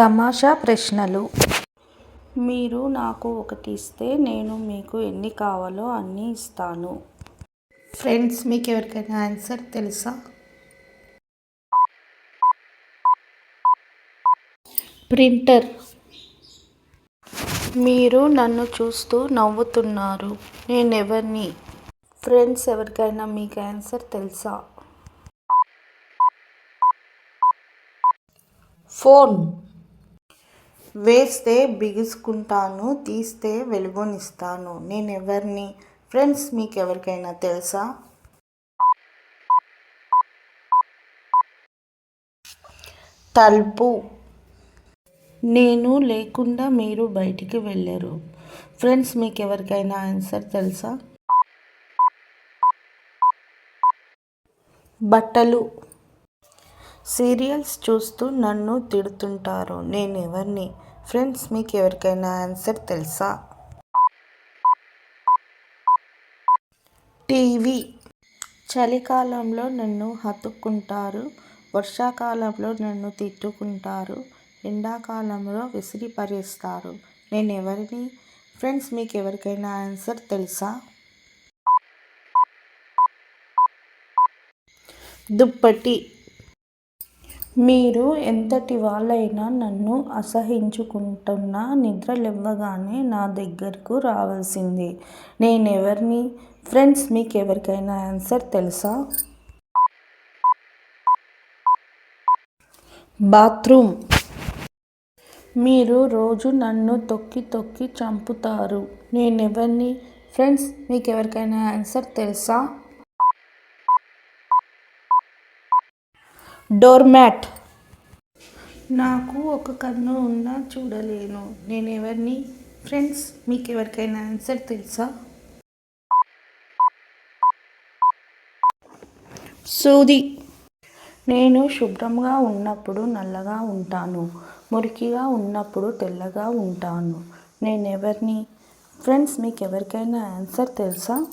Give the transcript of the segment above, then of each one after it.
తమాషా ప్రశ్నలు. మీరు నాకు ఒకటి ఇస్తే నేను మీకు ఎన్ని కావాలో అన్నీ ఇస్తాను. ఫ్రెండ్స్ మీకు ఎవరికైనా ఆన్సర్ తెలుసా? ప్రింటర్ మీరు నన్ను చూస్తూ నవ్వుతున్నారు. నేను ఎవరిని ఫ్రెండ్స్ ఎవరికైనా మీకు ఆన్సర్ తెలుసా? ఫోన్ వేస్తే బిగుసుకుంటాను తీస్తే వెలుగునిస్తాను. నేను ఎవరిని ఫ్రెండ్స్ మీకు ఎవరికైనా తెలుసా? తలుపు. నేను లేకుండా మీరు బయటికి వెళ్ళరు. ఫ్రెండ్స్ మీకు ఎవరికైనా ఆన్సర్ తెలుసా? బట్టలు. సీరియల్స్ చూస్తూ నన్ను తిడుతుంటారు. నేను ఎవరిని ఫ్రెండ్స్ మీకు ఎవరికైనా ఆన్సర్ తెలుసా? టీవీ. చలికాలంలో నన్ను హత్తుకుంటారు. వర్షాకాలంలో నన్ను తిట్టుకుంటారు. ఎండాకాలంలో విసిరి పరేస్తారు నేను ఎవరిని ఫ్రెండ్స్ మీకు ఎవరికైనా ఆన్సర్ తెలుసా? దుప్పటి. మీరు ఎంతటి వాళ్ళైనా నన్ను అసహించుకుంటున్నా నిద్రలేవ్వగానే నా దగ్గరకు రావాల్సిందే. నేను ఎవరిని ఫ్రెండ్స్ మీకు ఎవరికైనా ఆన్సర్ తెలుసా? బాత్రూమ్. మీరు రోజు నన్ను తొక్కి తొక్కి చంపుతారు. నేను ఎవరిని ఫ్రెండ్స్ మీకు ఎవరికైనా ఆన్సర్ తెలుసా? డోర్ మ్యాట్ నాకు ఒక కన్ను ఉన్నా చూడలేను. నేను ఎవరిని ఫ్రెండ్స్ మీకు ఎవరికైనా ఆన్సర్ తెలుసా? సూది. నేను శుభ్రంగా ఉన్నప్పుడు నల్లగా ఉంటాను. మురికిగా ఉన్నప్పుడు తెల్లగా ఉంటాను. నేను ఎవరిని ఫ్రెండ్స్ మీకు ఎవరికైనా ఆన్సర్ తెలుసా?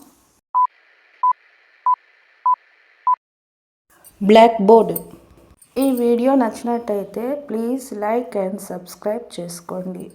Black board. ఈ వీడియో నచ్చినట్టయితే ప్లీజ్ లైక్ అండ్ సబ్స్క్రైబ్ చేసుకోండి.